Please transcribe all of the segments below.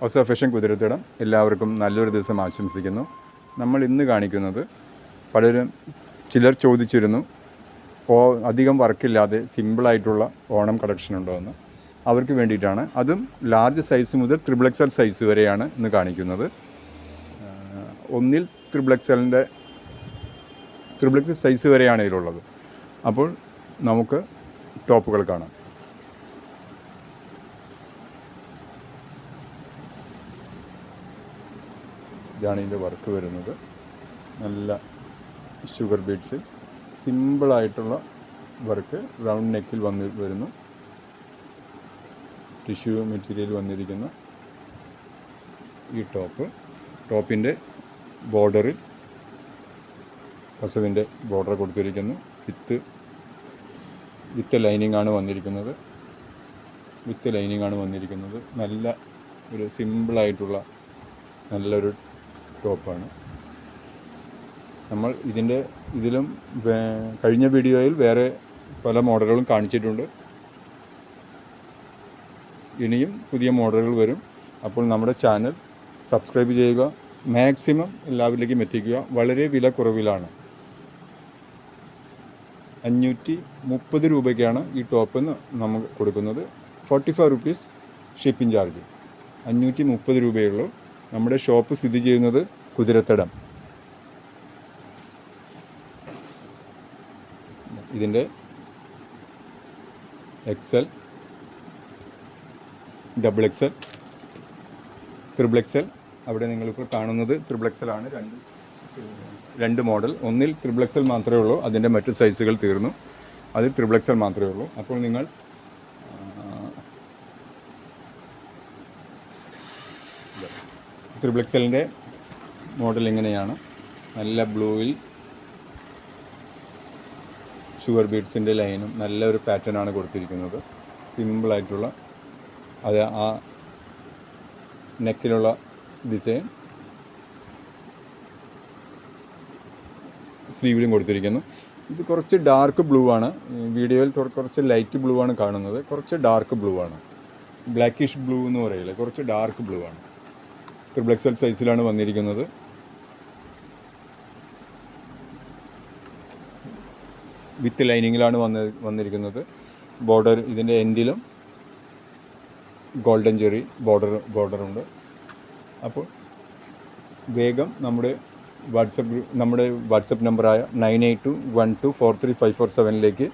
House of കുതിരത്തിടം എല്ലാവർക്കും നല്ലൊരു ദിവസം ആശംസിക്കുന്നു. നമ്മൾ ഇന്ന് കാണിക്കുന്നത് പലരും ചിലർ ചോദിച്ചിരുന്നു ഓ അധികം വർക്കില്ലാതെ സിമ്പിളായിട്ടുള്ള ഓണം കളക്ഷൻ ഉണ്ടോ എന്ന്. അവർക്ക് വേണ്ടിയിട്ടാണ്. അതും ലാർജ് സൈസ് മുതൽ ത്രിബിൾ എക്സൽ സൈസ് വരെയാണ് ഇന്ന് കാണിക്കുന്നത്. ഒന്നിൽ ത്രിബിൾ എക്സൽ സൈസ് വരെയാണ് ഇതിലുള്ളത്. അപ്പോൾ നമുക്ക് ടോപ്പുകൾ കാണാം. ഇതാണ് ഇതിന്റെ വർക്ക് വരുന്നത്. നല്ല ഷുഗർ ബീഡ്സ് സിമ്പിളായിട്ടുള്ള വർക്ക് റൗണ്ട് നെക്കിൽ വന്ന് വരുന്നു. ടിഷ്യൂ മെറ്റീരിയൽ വന്നിരിക്കുന്ന. ഈ ടോപ്പ് ടോപ്പിന്റെ ബോർഡറിൽ കസവിന്റെ ബോർഡർ കൊടുത്തിരിക്കുന്നു. വിത്ത് വിത്ത് ലൈനിങ് ആണ് വന്നിരിക്കുന്നത്. വിത്ത് ലൈനിങ് ആണ് വന്നിരിക്കുന്നത്. നല്ല ഒരു സിമ്പിളായിട്ടുള്ള നല്ലൊരു ടോപ്പാണ്. നമ്മൾ ഇതിന്റെ ഇതിലും കഴിഞ്ഞ വീഡിയോയിൽ വേറെ പല മോഡലുകളും കാണിച്ചിട്ടുണ്ട്. ഇനിയും പുതിയ മോഡലുകൾ വരും. അപ്പോൾ നമ്മുടെ ചാനൽ സബ്സ്ക്രൈബ് ചെയ്യുക. മാക്സിമം എല്ലാവരിലേക്കും എത്തിക്കുക. വളരെ വില കുറവിലാണ്. അഞ്ഞൂറ്റി മുപ്പത് രൂപയ്ക്കാണ് ഈ ടോപ്പ് നമുക്ക് കൊടുക്കുന്നത്. Forty five rupees shipping charge. അഞ്ഞൂറ്റി മുപ്പത് രൂപയുള്ളൂ നമ്മുടെ ഷോപ്പ് സ്ഥിതി ചെയ്യുന്നത് കുതിരത്തടം. ഇതിന്റെ XL double XL triple XL അവിടെ നിങ്ങളിപ്പോൾ കാണുന്നത് ത്രിബിൾ എക്സൽ ആണ്. രണ്ട് രണ്ട് മോഡൽ ഒന്നിൽ ത്രിബിൾ എക്സൽ മാത്രമേ ഉള്ളൂ. അതിന്റെ മറ്റു സൈസുകൾ തീർന്നു. അതിൽ ത്രിബിൾ എക്സൽ മാത്രമേ ഉള്ളൂ. അപ്പോൾ നിങ്ങൾ ത്രിബിൾ എക്സലിന്റെ മോഡൽ ഇങ്ങനെയാണ്. നല്ല ബ്ലൂവിൽ ഷുഗർ ബീഡ്സിന്റെ ലൈനും നല്ലൊരു പാറ്റേണാണ് കൊടുത്തിരിക്കുന്നത്. സിമ്പിളായിട്ടുള്ള അത് ആ നെക്കിലുള്ള ഡിസൈൻ സ്ലീവിലും കൊടുത്തിരിക്കുന്നു. ഇത് കുറച്ച് ഡാർക്ക് ബ്ലൂ ആണ്. വീഡിയോയിൽ കുറച്ച് ലൈറ്റ് ബ്ലൂ ആണ് കാണുന്നത്. കുറച്ച് ഡാർക്ക് ബ്ലൂ ആണ്. ബ്ലാക്കിഷ് ബ്ലൂ എന്ന് പറയില്ല? കുറച്ച് ഡാർക്ക് ബ്ലൂ ആണ്. ത്രിബ്ലക്സൽ സൈസിലാണ് വന്നിരിക്കുന്നത്. വിത്ത് ലൈനിങ്ങിലാണ് വന്ന് വന്നിരിക്കുന്നത്. ബോർഡർ ഇതിന്റെ എൻഡിലും ഗോൾഡൻ ചെറി ബോർഡർ ബോർഡറുണ്ട്. അപ്പോൾ വേഗം നമ്മുടെ വാട്സപ്പ് നമ്മുടെ വാട്സപ്പ് നമ്പറായ nine eight two one two four three five four സെവനിലേക്ക്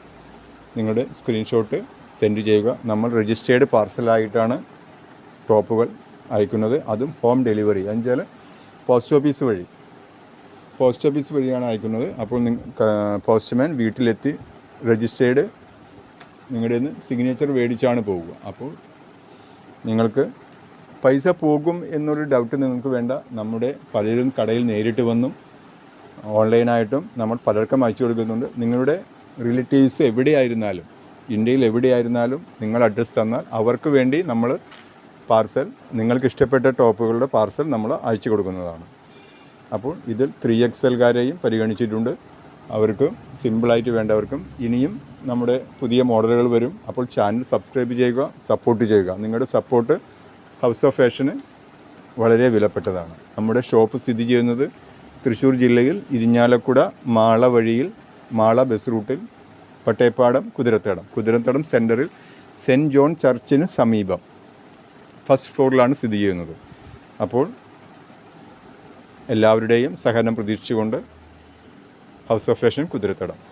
നിങ്ങളുടെ സ്ക്രീൻഷോട്ട് സെൻഡ് ചെയ്യുക. നമ്മൾ രജിസ്റ്റേർഡ് പാർസലായിട്ടാണ് ടോപ്പുകൾ അയക്കുന്നത്. അതും ഹോം ഡെലിവറി. എന്നുവെച്ചാൽ പോസ്റ്റ് ഓഫീസ് വഴി. പോസ്റ്റ് ഓഫീസ് വഴിയാണ് അയക്കുന്നത്. അപ്പോൾ പോസ്റ്റ്മാൻ വീട്ടിലെത്തി രജിസ്റ്റേർഡ് നിങ്ങളുടെ നിന്ന് സിഗ്നേച്ചർ മേടിച്ചാണ് പോവുക. അപ്പോൾ നിങ്ങൾക്ക് പൈസ പോകും എന്നൊരു ഡൗട്ട് നിങ്ങൾക്ക് വേണ്ട. നമ്മുടെ പലരും കടയിൽ നേരിട്ട് വന്നും. ഓൺലൈനായിട്ടും നമ്മൾ പലർക്കും അയച്ചു കൊടുക്കുന്നുണ്ട്. നിങ്ങളുടെ റിലേറ്റീവ്സ് എവിടെയായിരുന്നാലും ഇന്ത്യയിൽ എവിടെയായിരുന്നാലും നിങ്ങൾ അഡ്രസ്സ് തന്നാൽ അവർക്ക് വേണ്ടി നമ്മൾ പാർസൽ നിങ്ങൾക്ക് ഇഷ്ടപ്പെട്ട ടോപ്പുകളുടെ പാർസൽ നമ്മൾ അയച്ചു കൊടുക്കുന്നതാണ്. അപ്പോൾ ഇതിൽ ത്രീ എക്സൽകാരെയും പരിഗണിച്ചിട്ടുണ്ട്. അവർക്ക് സിമ്പിളായിട്ട് വേണ്ടവർക്കും ഇനിയും നമ്മുടെ പുതിയ മോഡലുകൾ വരും. അപ്പോൾ ചാനൽ സബ്സ്ക്രൈബ് ചെയ്യുക സപ്പോർട്ട് ചെയ്യുക. നിങ്ങളുടെ സപ്പോർട്ട് ഹൗസ് ഓഫ് ഫാഷന് വളരെ വിലപ്പെട്ടതാണ്. നമ്മുടെ ഷോപ്പ് സ്ഥിതി ചെയ്യുന്നത് തൃശ്ശൂർ ജില്ലയിൽ ഇരിഞ്ഞാലക്കുട മാള വഴിയിൽ മാള ബസ് റൂട്ടിൽ പട്ടേപ്പാടം കുതിരത്തടം. കുതിരത്തടം സെന്ററിൽ സെന്റ് ജോൺ ചർച്ചിന് സമീപം. ഫസ്റ്റ് ഫ്ലോറിലാണ് സ്ഥിതി ചെയ്യുന്നത്. അപ്പോൾ എല്ലാവരുടെയും സഹകരണം പ്രതീക്ഷിച്ചുകൊണ്ട് ഹൗസ് ഓഫ് ഫാഷൻ കുതിരത്തടം.